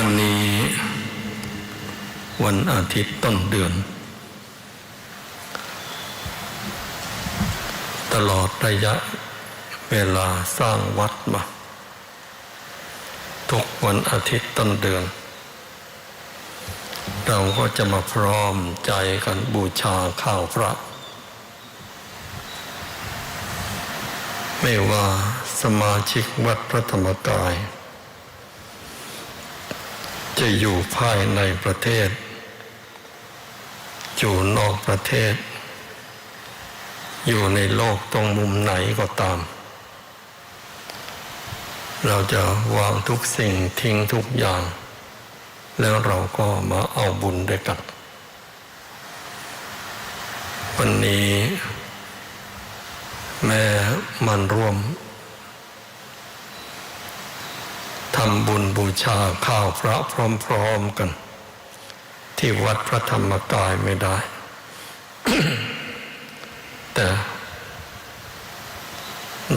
วันนี้วันอาทิตย์ต้นเดือน ตลอดระยะเวลาสร้างวัดมา ทุกวันอาทิตย์ต้นเดือน เราก็จะมาพร้อมใจกันบูชาข้าวพระ ไม่ว่าสมาชิกวัดพระธรรมกาย จะอยู่ภายในประเทศ อยู่นอกประเทศ อยู่ในโลกตรงมุมไหนก็ตาม เราจะวางทุกสิ่งทิ้งทุกอย่าง แล้วเราก็มาเอาบุญด้วยกัน วันนี้ แม่มันร่วมทำบุญบูชาข้าวพระพร้อมๆกัน ที่วัดพระธรรมกายไม่ได้ แต่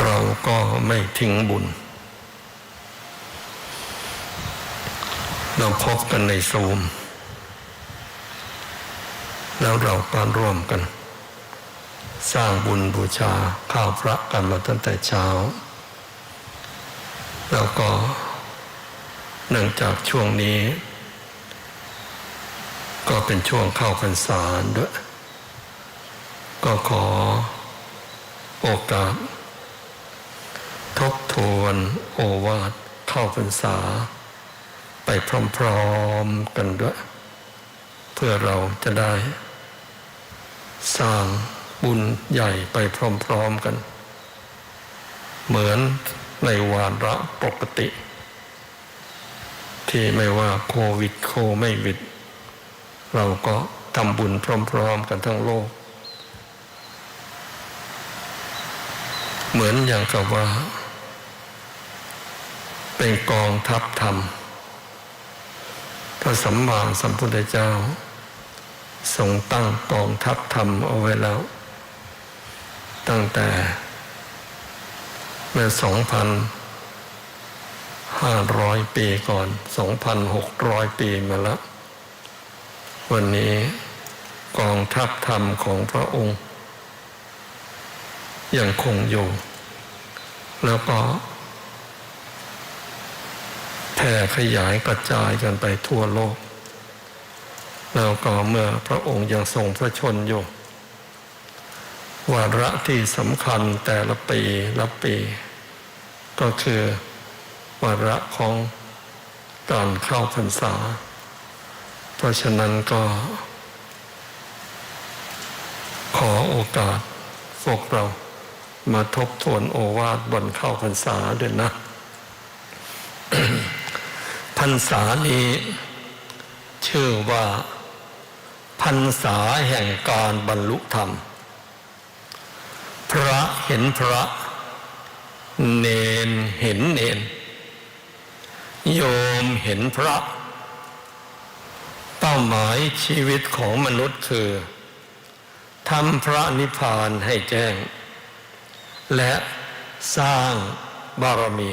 เราก็ไม่ทิ้งบุญ เราพบกันในซูม แล้วเราก็ร่วมกัน สร้างบุญบูชาข้าวพระกันมาตั้งแต่เช้า แล้วก็ เนื่องจากช่วงนี้ ก็เป็นช่วงเข้าพรรษาด้วย ก็ขอโอกาส ทบทวนโอวาทเข้าพรรษา ไปพร้อมๆกันด้วย เพื่อเราจะได้ สร้างบุญใหญ่ไปพร้อมๆกัน เหมือนในวาระปกติ ที่ไม่ว่าโควิด โคไม่วิด เราก็ทำบุญพร้อม ๆ กันทั้งโลก เหมือนอย่างกับว่า เป็นกองทัพธรรมพระสัมมาสัมพุทธเจ้าทรงตั้งกองทัพธรรมเอาไว้แล้ว ตั้งแต่เมื่อสองพัน ห้าร้อยปีก่อนสองพันหกร้อยปีมาแล้ววันนี้กองทัพธรรมของพระองค์ ยังคงอยู่ แล้วก็แผ่ขยายกระจายกันไปทั่วโลก แล้วก็เมื่อพระองค์ยังทรงพระชนอยู่วาระที่สำคัญแต่ละปีละปี ก็คือ วาระของการเข้าพรรษา เพราะฉะนั้นก็ ขอโอกาสพวกเรามาทบทวนโอวาทบนเข้าพรรษาด้วยนะ พรรษานี้ ชื่อว่า พรรษาแห่งการบรรลุธรรม พระเห็นพระ เนนเห็นเนน โยมเห็นพระ เป้าหมายชีวิตของมนุษย์คือทำพระนิพพานให้แจ้ง และสร้างบารมี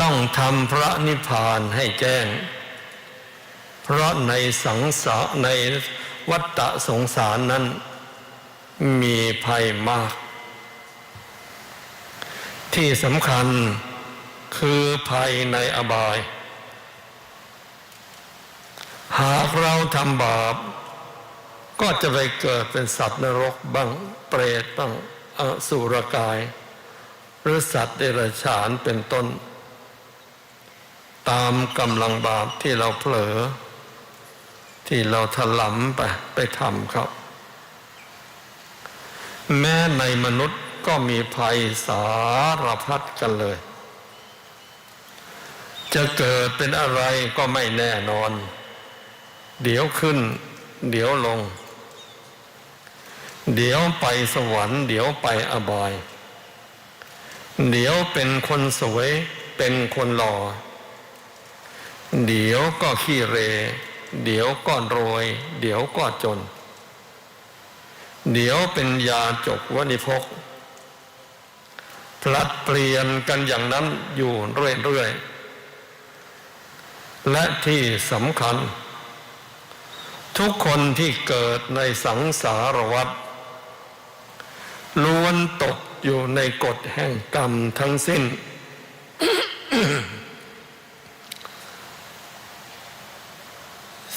ต้องทำพระนิพพานให้แจ้ง เพราะในสังสารในวัฏฏะสงสารนั้น มีภัยมาก ที่สำคัญ คือภัยในอบาย หากเราทำบาป ก็จะไปเกิดเป็นสัตว์นรกบ้างเปรตบ้างอสุรกาย หรือสัตว์เดรัจฉานเป็นต้น ตามกำลังบาปที่เราเผลอ ที่เราถลำไปไปทำครับ แม้ในมนุษย์ก็มีภัยสารพัดกันเลย จะเกิดเป็นอะไรก็ไม่แน่นอน เดี๋ยวขึ้น เดี๋ยวลง เดี๋ยวไปสวรรค์ เดี๋ยวไปอบาย เดี๋ยวเป็นคนสวย เป็นคนหล่อ เดี๋ยวก็ขี้เร เดี๋ยวก็รวย เดี๋ยวก็จน เดี๋ยวเป็นยาจกวนิพกพลัดเปลี่ยนกันอย่างนั้นอยู่เรื่อยๆ และที่สำคัญ ทุกคนที่เกิดในสังสารวัฏล้วนตกอยู่ในกฎแห่งกรรมทั้งสิ้น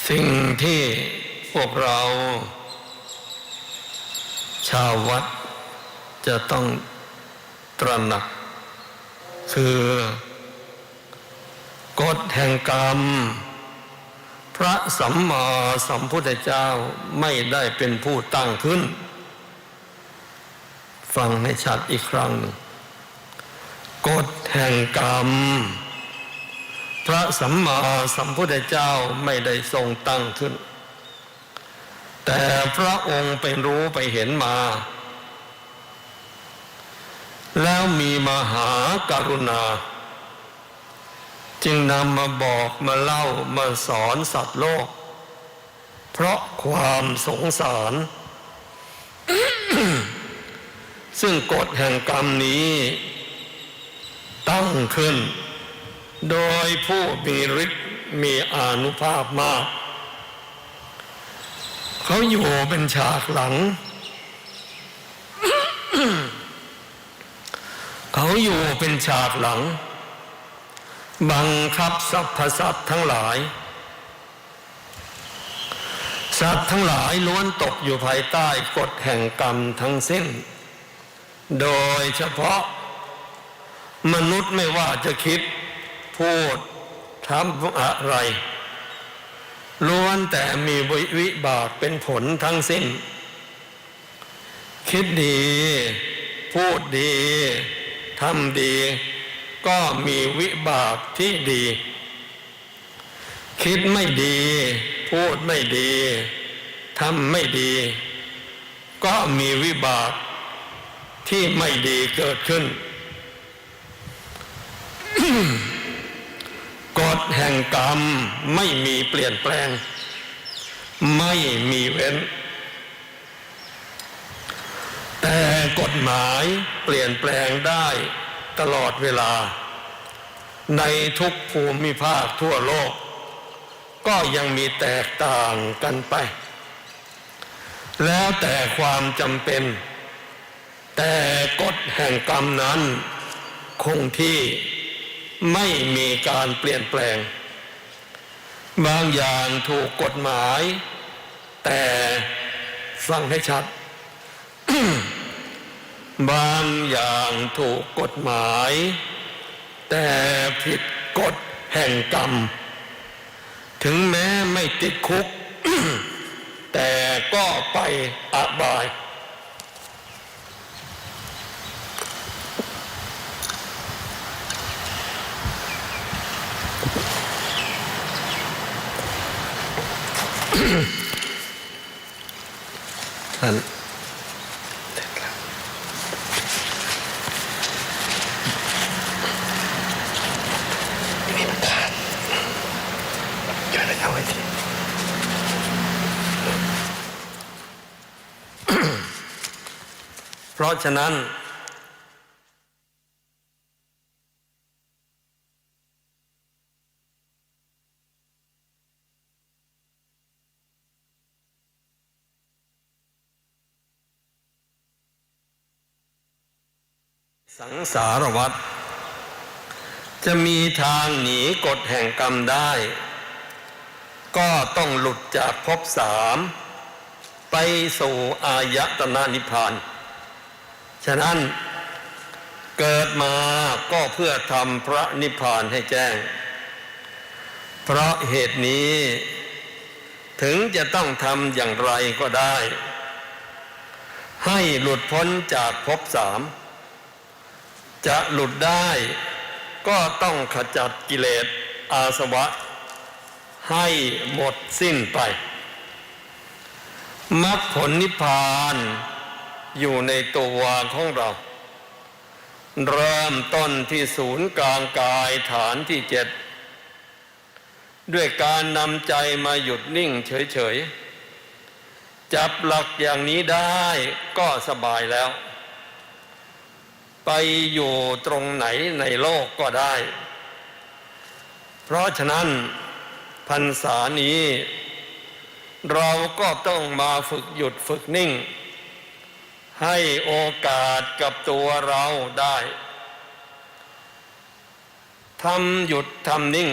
สิ่งที่พวกเรา ชาววัดจะต้องตระหนัก คือ กฎแห่งกรรม พระสัมมาสัมพุทธเจ้าไม่ได้เป็นผู้ตั้งขึ้น ฟังให้ชัดอีกครั้งหนึ่งกฎแห่งกรรม พระสัมมาสัมพุทธเจ้าไม่ได้ทรงตั้งขึ้น แต่พระองค์ไปรู้ไปเห็นมา แล้วมีมหากรุณา จึงนำมาบอกมาเล่ามาสอนสัตว์โลก เพราะความสงสาร ซึ่งกฎแห่งกรรมนี้ ตั้งขึ้น โดยผู้มีฤทธิ์มีอานุภาพมาก เขาอยู่เป็นฉากหลัง เขาอยู่เป็นฉากหลัง บังคับสรรพสัตว์ทั้งหลาย สัตว์ทั้งหลายล้วนตกอยู่ภายใต้กฎแห่งกรรมทั้งสิ้น โดยเฉพาะ มนุษย์ไม่ว่าจะคิด พูดทำอะไร ล้วนแต่มีวิบากเป็นผลทั้งสิ้น คิดดี พูดดีทำดี ก็มีวิบากที่ดี คิดไม่ดี พูดไม่ดีทำไม่ดี ก็มีวิบากที่ไม่ดีเกิดขึ้นกฎแห่งกรรมไม่มีเปลี่ยนแปลง ไม่มีเว้น แต่กฎหมายเปลี่ยนแปลงได้ ตลอดเวลา ในทุกภูมิภาคทั่วโลก ก็ยังมีแตกต่างกันไป แล้วแต่ความจำเป็น แต่กฎแห่งกรรมนั้น คงที่ไม่มีการเปลี่ยนแปลง บางอย่างถูกกฎหมาย แต่ฟังให้ชัด บางอย่างถูกกฎหมาย แต่ผิดกฎแห่งกรรม ถึงแม้ไม่ติดคุก แต่ก็ไปอบาย ท่านมันขาดช่วยระยะไว้ที เพ ราะฉะนั้น สังสารวัฏจะมีทางหนีกฎแห่งกรรมได้ ก็ต้องหลุดจากภพสาม ไปสู่อายตนะนิพพาน ฉะนั้นเกิดมาก็เพื่อทำพระนิพพานให้แจ้ง เพราะเหตุนี้ ถึงจะต้องทำอย่างไรก็ได้ ให้หลุดพ้นจากภพสาม จะหลุดได้ก็ต้องขจัดกิเลสอาสวะ ให้หมดสิ้นไปมรรคผลนิพพาน อยู่ในตัวของเรา เริ่มต้นที่ศูนย์กลางกายฐานที่เจ็ดด้วยการนำใจมาหยุดนิ่งเฉยๆ จับหลักอย่างนี้ได้ก็สบายแล้ว ไปอยู่ตรงไหนในโลกก็ได้ เพราะฉะนั้นพรรษานี้ เราก็ต้องมาฝึกหยุดฝึกนิ่ง ให้โอกาสกับตัวเราได้ทำหยุดทำนิ่ง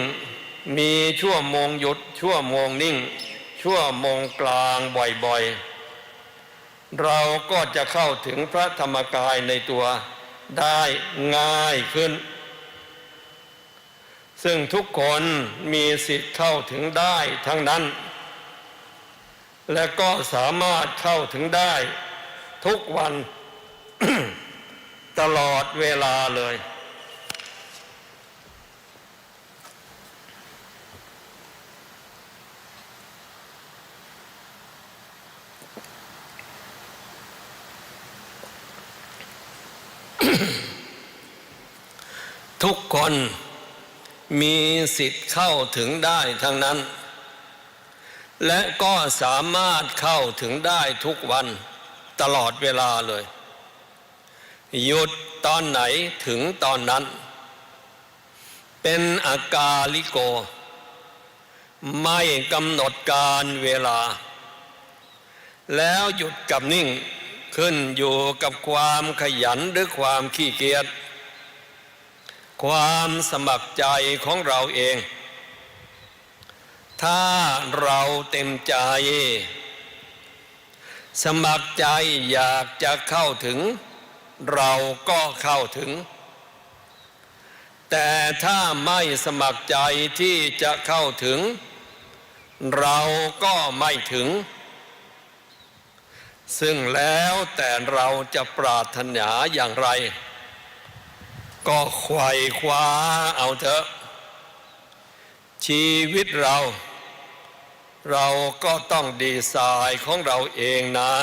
มีชั่วโมงหยุด ชั่วโมงนิ่ง ชั่วโมงกลางบ่อยๆ เราก็จะเข้าถึงพระธรรมกายในตัวได้ง่ายขึ้น ซึ่งทุกคนมีสิทธิ์เข้าถึงได้ทั้งนั้น และก็สามารถเข้าถึงได้ ทุกวัน ตลอดเวลาเลย ทุกคนมีสิทธิ์เข้าถึงได้ทั้งนั้น และก็สามารถเข้าถึงได้ทุกวัน ตลอดเวลาเลย หยุดตอนไหนถึงตอนนั้น เป็นอากาลิโก ไม่กำหนดการเวลา แล้วหยุดกับนิ่งขึ้นอยู่กับความขยันหรือความขี้เกียจความสมัครใจของเราเอง ถ้าเราเต็มใจ สมัครใจอยากจะเข้าถึง เราก็เข้าถึง แต่ถ้าไม่สมัครใจที่จะเข้าถึง เราก็ไม่ถึง ซึ่งแล้วแต่เราจะปรารถนาอย่างไร ก็ไขว่คว้าเอาเถอะ ชีวิตเรา เราก็ต้องดีไซน์ของเราเองนะ